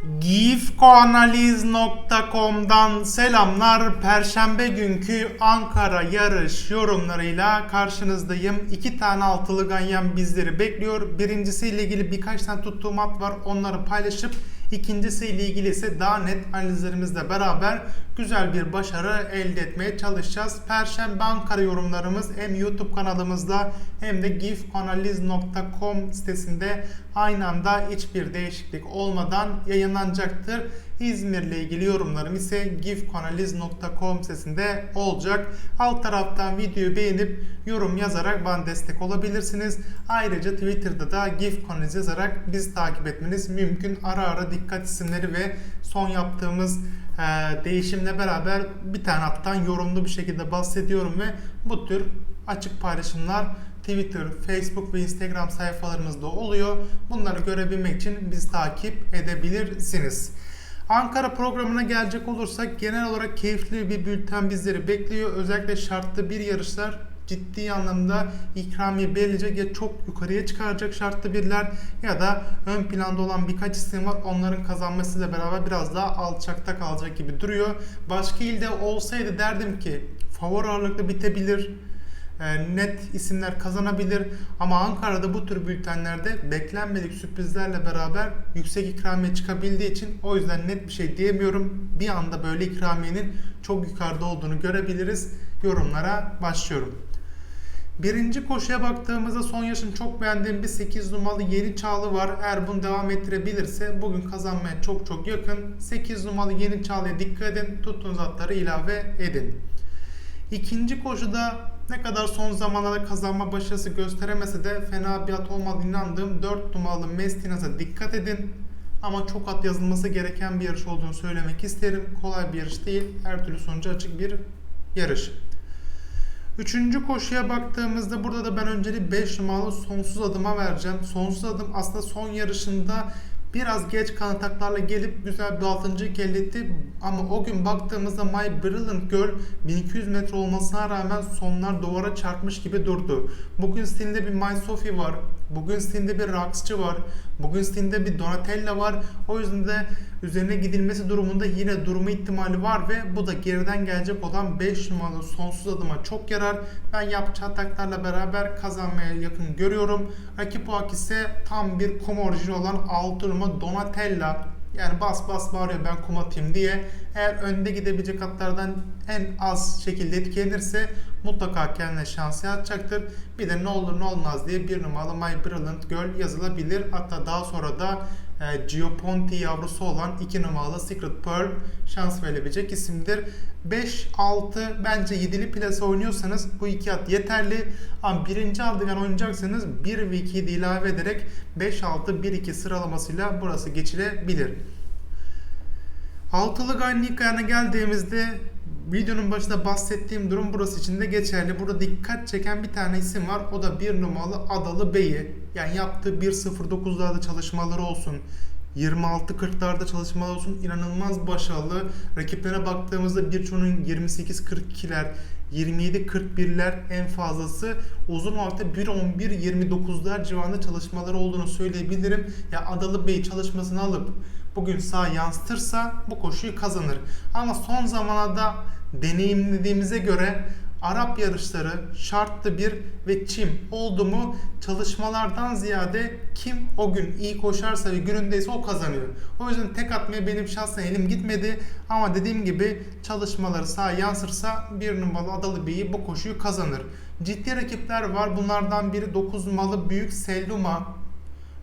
Gifkoanaliz.com'dan selamlar. Perşembe günkü Ankara yarış yorumlarıyla karşınızdayım. İki tane altılı ganyan bizleri bekliyor. Birincisiyle ilgili birkaç tane tuttuğum at var. Onları paylaşıp ikincisiyle ilgili ise daha net analizlerimizle beraber güzel bir başarı elde etmeye çalışacağız. Perşembe Ankara yorumlarımız hem YouTube kanalımızda hem de gifkoanaliz.com sitesinde aynı anda hiçbir değişiklik olmadan yayınlanacaktır. İzmir'le ilgili yorumlarım ise gifkoanaliz.com sitesinde olacak. Alt taraftan videoyu beğenip yorum yazarak bana destek olabilirsiniz. Ayrıca Twitter'da da gifkoanaliz yazarak bizi takip etmeniz mümkün. Ara ara dikkat isimleri ve son yaptığımız e, değişimle beraber bir tane hattan yorumlu bir şekilde bahsediyorum ve bu tür açık paylaşımlar Twitter, Facebook ve Instagram sayfalarımızda oluyor. Bunları görebilmek için bizi takip edebilirsiniz. Ankara programına gelecek olursak genel olarak keyifli bir bülten bizleri bekliyor. Özellikle şartlı bir yarışlar ciddi anlamda ikramiye belirleyecek ya çok yukarıya çıkaracak şartlı birler ya da ön planda olan birkaç isim var. Onların kazanmasıyla beraber biraz daha alçakta kalacak gibi duruyor. Başka ilde olsaydı derdim ki favori ağırlıklı bitebilir e, net isimler kazanabilir ama Ankara'da bu tür bültenlerde beklenmedik sürprizlerle beraber yüksek ikramiye çıkabildiği için o yüzden net bir şey diyemiyorum. Bir anda böyle ikramiyenin çok yukarıda olduğunu görebiliriz. Yorumlara başlıyorum. Birinci koşuya baktığımızda son yaşın çok beğendiğim bir 8 numaralı Yeni Çağlı var. Eğer bunu devam ettirebilirse bugün kazanmaya çok çok yakın. 8 numaralı Yeni Çağlı'ya dikkat edin. Tuttuğunuz atları ilave edin. İkinci koşuda ne kadar son zamanlarda kazanma başarısı gösteremese de fena bir at olmadığını inandığım 4 numaralı Mestinaz'a dikkat edin. Ama çok at yazılması gereken bir yarış olduğunu söylemek isterim. Kolay bir yarış değil. Her türlü sonucu açık bir yarış. Üçüncü koşuya baktığımızda burada da ben önceliği 5 numaralı sonsuz adıma vereceğim. Sonsuz adım aslında son yarışında biraz geç kanataklarla gelip güzel bir altıncı elde etti. Ama o gün baktığımızda My Brilliant Girl 1200 metre olmasına rağmen sonlar duvara çarpmış gibi durdu. Bugün stilinde bir My Sophie var. Bugün stilinde bir Raksçı var. Bugün stilinde bir Donatella var. O yüzden de üzerine gidilmesi durumunda yine durma ihtimali var ve bu da geriden gelecek olan 5 numaralı sonsuz adıma çok yarar. Ben yapacağı ataklarla beraber kazanmaya yakın görüyorum. Rakip olarak ise tam bir kum orijini olan 6 numara Donatella. Yani bas bas bağırıyor ben kum atayım diye. Eğer önde gidebilecek atlardan en az şekilde etkilenirse mutlaka kendine şans yaratacaktır. Bir de ne olur ne olmaz diye bir numaralı My Brilliant Girl yazılabilir. Hatta daha sonra da e, Geoponti yavrusu olan 2 numaralı Secret Pearl şans verebilecek isimdir. 5-6 bence 7'li plase oynuyorsanız bu iki at yeterli. Ama birinci aldıgan oynayacaksanız 1 ve 2'yi de ilave ederek 5-6-1-2 sıralamasıyla burası geçilebilir. Altılı Gannika'ya geldiğimizde videonun başında bahsettiğim durum burası için de geçerli. Burada dikkat çeken bir tane isim var. O da bir numaralı Adalı Bey'i. Yani yaptığı 1.09'larda çalışmaları olsun. 26-40'larda çalışmalar olsun inanılmaz başarılı. Rakiplere baktığımızda birçoğunun 28-42'ler, 27-41'ler en fazlası uzun vadede 1-11-29'lar civarında çalışmaları olduğunu söyleyebilirim. Ya Adalı Bey çalışmasını alıp bugün sağ yansıtırsa bu koşuyu kazanır. Ama son zamanlarda deneyimlediğimize göre Arap yarışları şartlı bir ve çim oldu mu çalışmalardan ziyade kim o gün iyi koşarsa ve günündeyse o kazanıyor. O yüzden tek atmaya benim şahsen elim gitmedi ama dediğim gibi çalışmaları sağ yansırsa bir numaralı Adalı Bey'i bu koşuyu kazanır. Ciddi rakipler var. Bunlardan biri 9 numaralı Büyük Selluma.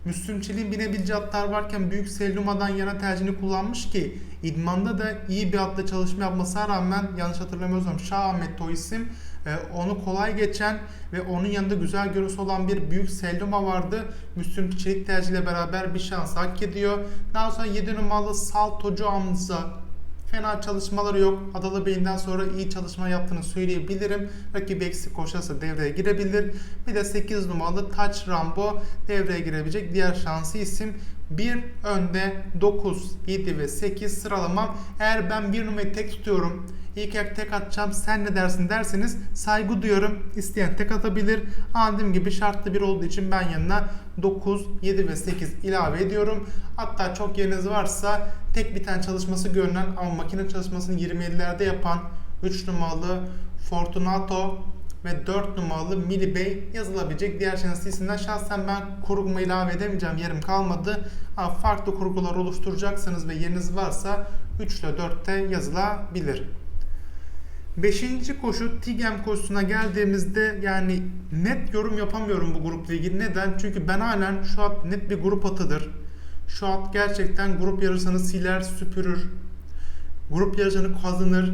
Müslüm Çelik'in binebileceği atlar varken Büyük Selluma'dan yana tercihini kullanmış ki idmanda da iyi bir atla çalışma yapmasına rağmen yanlış hatırlamıyorsam Şah Ahmet o isim e, onu kolay geçen ve onun yanında güzel görüntüsü olan bir Büyük Selluma vardı. Müslüm Çelik tercihiyle beraber bir şans hak ediyor. Daha sonra 7 numaralı Saltocu Hamza Fena çalışmaları yok. Adalı Bey'inden sonra iyi çalışma yaptığını söyleyebilirim. Rakibi eksik koşarsa devreye girebilir. Bir de 8 numaralı Touch Rambo devreye girebilecek diğer şanslı isim. Bir önde 9, 7 ve 8 sıralamam. Eğer ben bir numarayı tek tutuyorum. İlk ayak tek atacağım sen ne dersin derseniz saygı duyuyorum. İsteyen tek atabilir. Anladığım gibi şartlı bir olduğu için ben yanına 9, 7 ve 8 ilave ediyorum. Hatta çok yeriniz varsa tek bir tane çalışması görünen ama makine çalışmasını 27'lerde yapan 3 numaralı Fortunato ve 4 numaralı Mili Bey yazılabilecek diğer şanslı isimler. Şahsen ben kurguma ilave edemeyeceğim yerim kalmadı. Ama farklı kurgular oluşturacaksanız ve yeriniz varsa 3 ile 4'te yazılabilir. Beşinci koşu Tigem koşusuna geldiğimizde yani net yorum yapamıyorum bu grupla ilgili. Neden? Çünkü ben halen şu at net bir grup atıdır. Şu at gerçekten grup yarışını siler, süpürür. Grup yarışını kazanır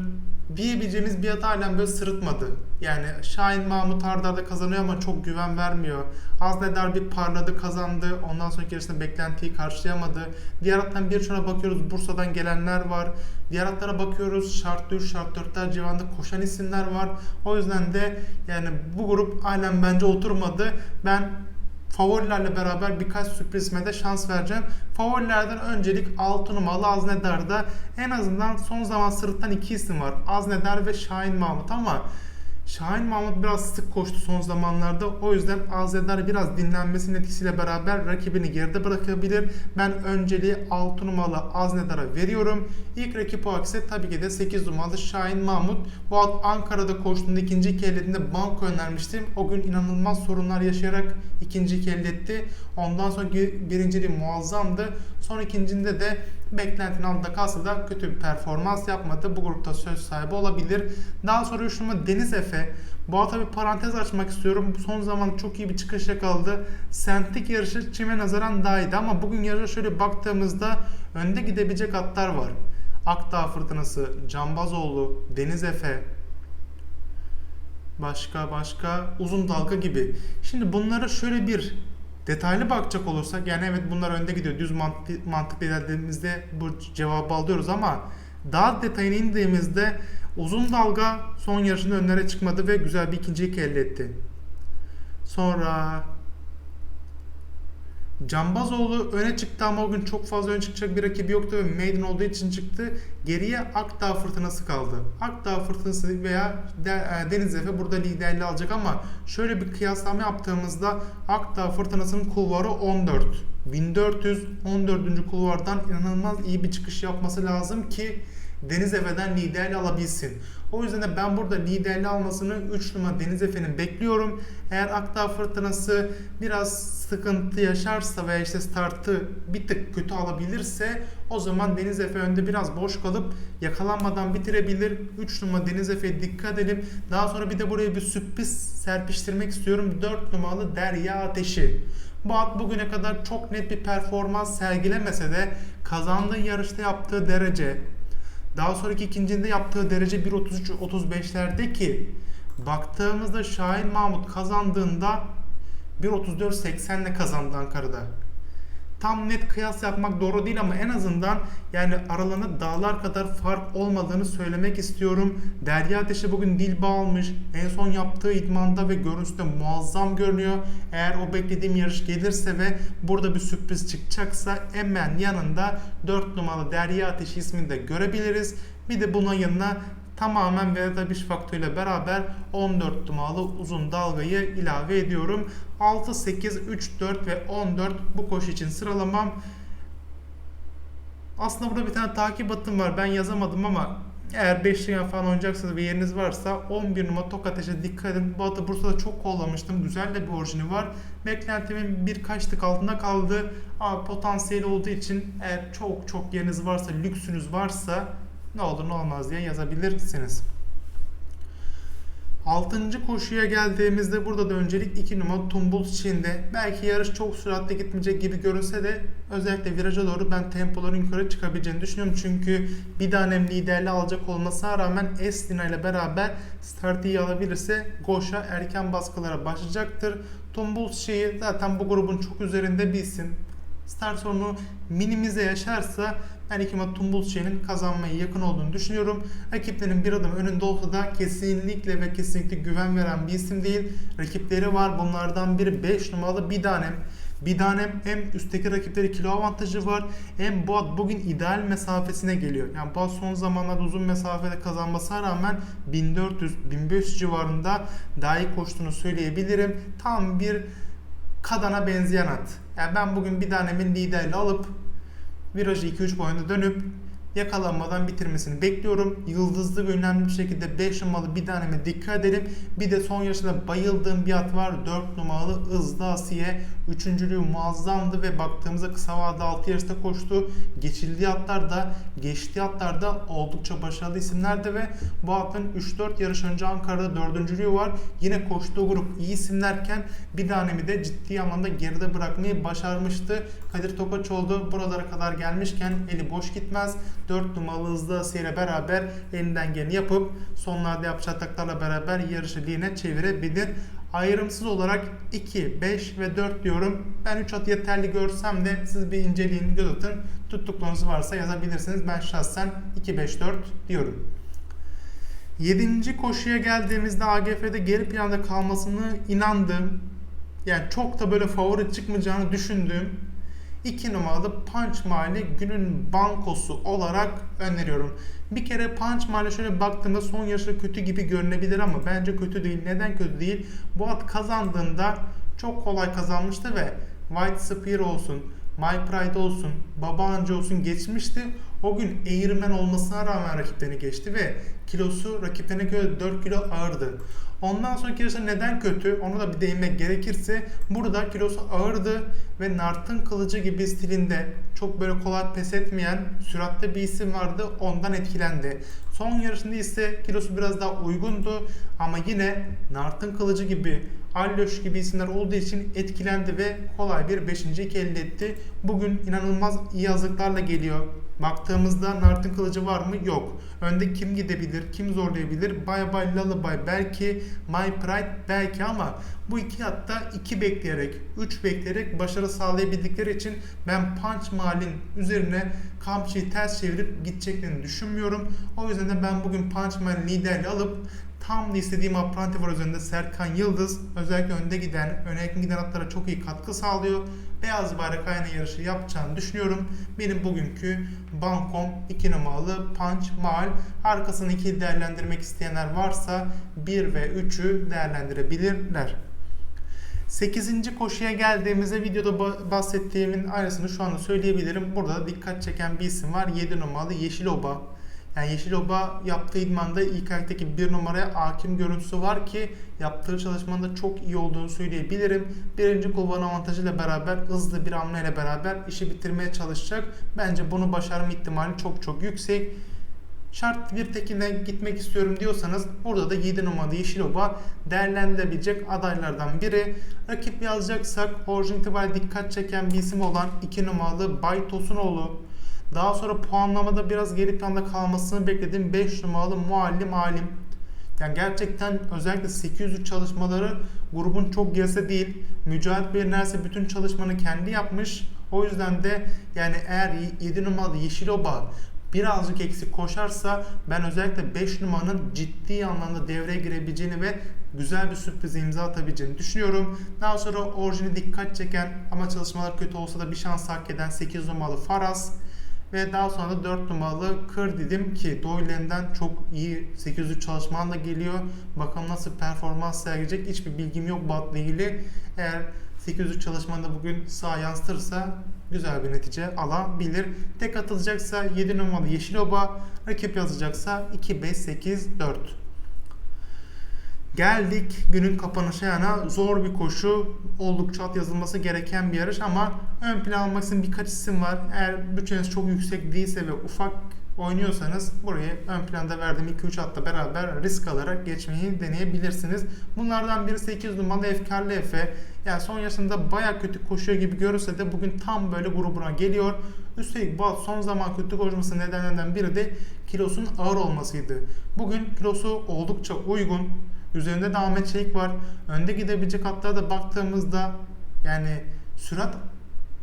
diyebileceğimiz bir at halen böyle sırıtmadı. Yani Şahin Mahmut Ardar'da kazanıyor ama çok güven vermiyor. Aznedar bir parladı kazandı. Ondan sonraki yarışta beklentiyi karşılayamadı. Diğer attan birçoğuna bakıyoruz. Bursa'dan gelenler var. Diğer atlara bakıyoruz. Şart 3, şart 4'ler civarında koşan isimler var. O yüzden de yani bu grup halen bence oturmadı. Ben favorilerle beraber birkaç sürprizime de şans vereceğim. Favorilerden öncelik 6 numaralı Aznedar'da en azından son zaman sırıtan iki isim var. Aznedar ve Şahin Mahmut ama Şahin Mahmut biraz sık koştu son zamanlarda. O yüzden Aznedar biraz dinlenmesinin etkisiyle beraber rakibini geride bırakabilir. Ben önceliği 6 numaralı Aznedar'a veriyorum. İlk rakip o ise tabii ki de 8 numaralı Şahin Mahmut. Bu at Ankara'da koştuğunda ikinci iki ellediğinde banko önermiştim. O gün inanılmaz sorunlar yaşayarak ikinci iki elletti. Ondan sonraki birinciliği muazzamdı. Son ikincinde de beklentinin altında kalsa da kötü bir performans yapmadı. Bu grupta söz sahibi olabilir. Daha sonra 3 numara Deniz Efe. Bu ata bir parantez açmak istiyorum. Son zaman çok iyi bir çıkış yakaladı. Sentik yarışı çime nazaran daha iyiydi ama bugün yarışa şöyle baktığımızda önde gidebilecek atlar var. Akdağ Fırtınası, Cambazoğlu, Deniz Efe, başka başka uzun dalga gibi. Şimdi bunlara şöyle bir detaylı bakacak olursak yani evet bunlar önde gidiyor. Düz mantıklı, mantıklı ilerlediğimizde bu cevabı alıyoruz ama daha detayına indiğimizde uzun dalga son yarışında önlere çıkmadı ve güzel bir ikincilik elde etti. Sonra Cambazoğlu öne çıktı ama o gün çok fazla öne çıkacak bir rakibi yoktu ve maiden olduğu için çıktı. Geriye Akdağ Fırtınası kaldı. Akdağ Fırtınası veya e, Deniz Efe burada liderliği alacak ama şöyle bir kıyaslama yaptığımızda Akdağ Fırtınası'nın kulvarı 14. 1414. kulvardan inanılmaz iyi bir çıkış yapması lazım ki Deniz Efe'den liderliği alabilsin. O yüzden de ben burada liderliği almasını 3 numara Deniz Efe'nin bekliyorum. Eğer Akdağ Fırtınası biraz sıkıntı yaşarsa veya işte startı bir tık kötü alabilirse o zaman Deniz Efe önde biraz boş kalıp yakalanmadan bitirebilir. 3 numara Deniz Efe'ye dikkat edelim. Daha sonra bir de buraya bir sürpriz serpiştirmek istiyorum. 4 numaralı Derya Ateşi. Bu at bugüne kadar çok net bir performans sergilemese de kazandığı yarışta yaptığı derece, daha sonraki ikincinde yaptığı derece 1.33-35'lerde ki baktığımızda Şahin Mahmut kazandığında 1.34-80 ile kazandı Ankara'da. Tam net kıyas yapmak doğru değil ama en azından yani aralarında dağlar kadar fark olmadığını söylemek istiyorum. Derya Ateşi bugün dil almış. En son yaptığı idmanda ve görüntüsü muazzam görünüyor. Eğer o beklediğim yarış gelirse ve burada bir sürpriz çıkacaksa hemen yanında 4 numaralı Derya Ateşi ismini de görebiliriz. Bir de bunun yanına tamamen Vedat Abiş faktörüyle beraber 14 numaralı uzun dalgayı ilave ediyorum. 6, 8, 3, 4 ve 14 bu koşu için sıralamam. Aslında burada bir tane takip hattım var. Ben yazamadım ama eğer 5 lira falan oynayacaksınız ve yeriniz varsa 11 numara tok ateşe dikkat edin. Bu atı Bursa'da çok kollamıştım. Güzel de bir orijini var. Beklentimin birkaç tık altında kaldı. Ama potansiyeli olduğu için eğer çok çok yeriniz varsa, lüksünüz varsa ne olur ne olmaz diye yazabilirsiniz. Altıncı koşuya geldiğimizde burada da öncelik 2 numara Tumbul Çin'de. Belki yarış çok süratli gitmeyecek gibi görünse de özellikle viraja doğru ben tempoların yukarı çıkabileceğini düşünüyorum. Çünkü bir tanem liderli alacak olmasına rağmen Estina ile beraber startı iyi alabilirse Goş'a erken baskılara başlayacaktır. Tumbul şeyi zaten bu grubun çok üzerinde bir isim. Start sorunu minimize yaşarsa ben Hikmet Tumbulçe'nin kazanmaya yakın olduğunu düşünüyorum. Rakiplerinin bir adım önünde olsa da kesinlikle ve kesinlikle güven veren bir isim değil. Rakipleri var. Bunlardan biri 5 numaralı bir tanem. Bidanem hem üstteki rakipleri kilo avantajı var hem bu at bugün ideal mesafesine geliyor. Yani bu at son zamanlarda uzun mesafede kazanmasına rağmen 1400-1500 civarında daha iyi koştuğunu söyleyebilirim. Tam bir kadana benzeyen at. Yani ben bugün Bidanem'in liderliği alıp virajı 2-3 boyunda dönüp yakalanmadan bitirmesini bekliyorum. Yıldızlı ve önemli bir şekilde 5 numaralı bir taneme dikkat edelim. Bir de son yarışında bayıldığım bir at var. 4 numaralı Hızlı Asiye. Üçüncülüğü muazzamdı ve baktığımızda kısa vadede 6 yarışta koştu. Geçildiği atlar da geçtiği atlar da oldukça başarılı isimlerdi ve bu atın 3-4 yarış önce Ankara'da dördüncülüğü var. Yine koştuğu grup iyi isimlerken bir tanemi de ciddi anlamda geride bırakmayı başarmıştı. Kadir Tokaçoğlu buralara kadar gelmişken eli boş gitmez. 4 numaralı hızlı Asiye beraber elinden geleni yapıp sonlarda yapacağı ataklarla beraber yarışı lehine çevirebilir. Ayrımsız olarak 2, 5 ve 4 diyorum. Ben 3 at yeterli görsem de siz bir inceleyin, göz atın. Tuttuklarınız varsa yazabilirsiniz. Ben şahsen 2, 5, 4 diyorum. 7. koşuya geldiğimizde AGF'de geri planda kalmasını inandığım, yani çok da böyle favori çıkmayacağını düşündüğüm 2 numaralı Punch Mile günün bankosu olarak öneriyorum. Bir kere Punch Mile şöyle baktığımda son yarışta kötü gibi görünebilir ama bence kötü değil. Neden kötü değil? Bu at kazandığında çok kolay kazanmıştı ve White Spear olsun, My Pride olsun, Baba Anca olsun geçmişti. O gün eğirmen olmasına rağmen rakiplerini geçti ve kilosu rakiplerine göre 4 kilo ağırdı. Ondan sonraki yarışta neden kötü? Onu da bir değinmek gerekirse burada kilosu ağırdı ve Nart'ın kılıcı gibi stilinde çok böyle kolay pes etmeyen süratte bir isim vardı. Ondan etkilendi. Son yarışında ise kilosu biraz daha uygundu ama yine Nart'ın kılıcı gibi Alloş gibi isimler olduğu için etkilendi ve kolay bir 5. elde etti. Bugün inanılmaz iyi hazırlıklarla geliyor. Baktığımızda Nart'ın kılıcı var mı? Yok. Önde kim gidebilir? Kim zorlayabilir? Bye Bye Lullaby belki, My Pride belki ama bu iki hatta iki bekleyerek, üç bekleyerek başarı sağlayabildikleri için ben Punch Mal'in üzerine kamçıyı ters çevirip gideceklerini düşünmüyorum. O yüzden de ben bugün Punch Mal'in liderliği alıp tam da istediğim apranti var üzerinde Serkan Yıldız özellikle önde giden, öne yakın giden atlara çok iyi katkı sağlıyor. Beyaz bayrak aynı yarışı yapacağını düşünüyorum. Benim bugünkü bankom 2 numaralı Punch Mal. Arkasını 2 değerlendirmek isteyenler varsa 1 ve 3'ü değerlendirebilirler. 8. koşuya geldiğimizde videoda bahsettiğimin aynısını şu anda söyleyebilirim. Burada da dikkat çeken bir isim var. 7 numaralı Yeşil Oba. Yani Yeşil Oba yaptığı idmanda ilk ayaktaki bir numaraya hakim görüntüsü var ki yaptığı çalışmanın da çok iyi olduğunu söyleyebilirim. Birinci kulvan avantajıyla beraber hızlı bir hamleyle beraber işi bitirmeye çalışacak. Bence bunu başarma ihtimali çok çok yüksek. Şart bir tekine gitmek istiyorum diyorsanız burada da 7 numaralı Yeşil Oba değerlendirilebilecek adaylardan biri. Rakip yazacaksak orijin itibariyle dikkat çeken bir isim olan 2 numaralı Bay Tosunoğlu. Daha sonra puanlamada biraz geri planda kalmasını beklediğim 5 numaralı Muallim Alim. Yani gerçekten özellikle 803 çalışmaları grubun çok gerisi değil. Mücahit Bey neredeyse bütün çalışmanı kendi yapmış. O yüzden de yani eğer 7 numaralı Yeşil Oba birazcık eksik koşarsa ben özellikle 5 numaranın ciddi anlamda devreye girebileceğini ve güzel bir sürpriz imza atabileceğini düşünüyorum. Daha sonra orijini dikkat çeken ama çalışmalar kötü olsa da bir şans hak eden 8 numaralı Faras ve daha sonra da 4 numaralı Kır dedim ki Doyle'nden çok iyi 803 çalışman da geliyor. Bakalım nasıl performans sergileyecek hiçbir bilgim yok bu atla ilgili. Eğer 803 çalışmanda bugün sağ yansıtırsa güzel bir netice alabilir. Tek atılacaksa 7 numaralı Yeşil Oba, rakip yazacaksa 2, 5, 8, 4. Geldik günün kapanışı yana zor bir koşu. Oldukça at yazılması gereken bir yarış ama ön plan almak için birkaç isim var. Eğer bütçeniz çok yüksek değilse ve ufak oynuyorsanız buraya ön planda verdiğim 2-3 atla beraber risk alarak geçmeyi deneyebilirsiniz. Bunlardan biri 8 numaralı Efkarlı Efe. Yani son yaşında baya kötü koşuyor gibi görürse de bugün tam böyle grubuna geliyor. Üstelik bu son zaman kötü koşması nedenlerden biri de kilosunun ağır olmasıydı. Bugün kilosu oldukça uygun. Üzerinde de Ahmet Çelik var. Önde gidebilecek atlara da baktığımızda yani sürat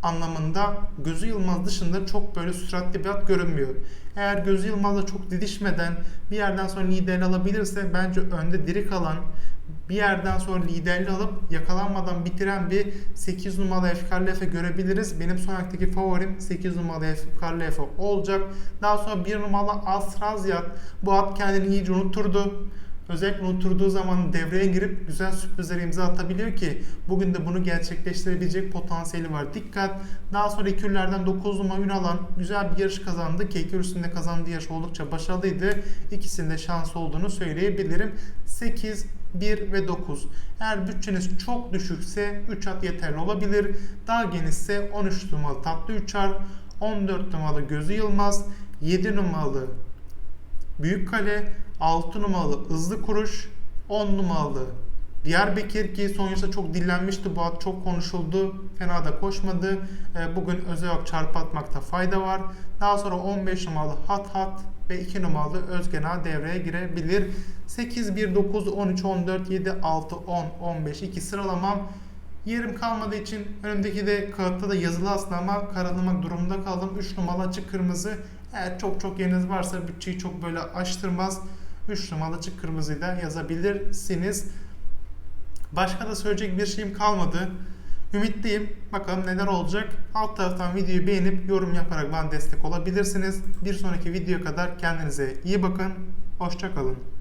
anlamında Gözü Yılmaz dışında çok böyle süratli bir at görünmüyor. Eğer Gözü Yılmaz'la çok didişmeden bir yerden sonra lider alabilirse bence önde diri kalan bir yerden sonra liderliği alıp yakalanmadan bitiren bir 8 numaralı Efkarlı Efe görebiliriz. Benim son ayaktaki favorim 8 numaralı Efkarlı Efe olacak. Daha sonra 1 numaralı Asrazyat. Bu at kendini iyice unutturdu. Özellikle unutturduğu zaman devreye girip güzel sürprizlere imza atabiliyor ki bugün de bunu gerçekleştirebilecek potansiyeli var. Dikkat! Daha sonra ekürlerden 9 numara Ünalan güzel bir yarış kazandı ki üstünde kazandığı yarış oldukça başarılıydı. İkisinde şans olduğunu söyleyebilirim. 8, 1 ve 9. Eğer bütçeniz çok düşükse 3 at yeterli olabilir. Daha genişse 13 numaralı Tatlı Üçer, 14 numaralı Gözü Yılmaz, 7 numaralı Büyük Kale, 6 numaralı Hızlı Kuruş, 10 numaralı Diyarbakır ki son yaşta çok dillenmişti bu at çok konuşuldu. Fena da koşmadı. E, Bugün özel olarak çarpı atmakta fayda var. Daha sonra 15 numaralı Hat Hat ve 2 numaralı Özgena devreye girebilir. 8, 1, 9, 13, 14, 7, 6, 10, 15, 2 sıralamam. Yerim kalmadığı için önümdeki de kağıtta da yazılı aslında ama karalamak durumunda kaldım. 3 numaralı açık kırmızı. Eğer çok çok yeriniz varsa bütçeyi çok böyle aştırmaz. 3 numaralı açık kırmızıyı da yazabilirsiniz. Başka da söyleyecek bir şeyim kalmadı. Ümitliyim. Bakalım neler olacak. Alt taraftan videoyu beğenip yorum yaparak bana destek olabilirsiniz. Bir sonraki videoya kadar kendinize iyi bakın. Hoşçakalın.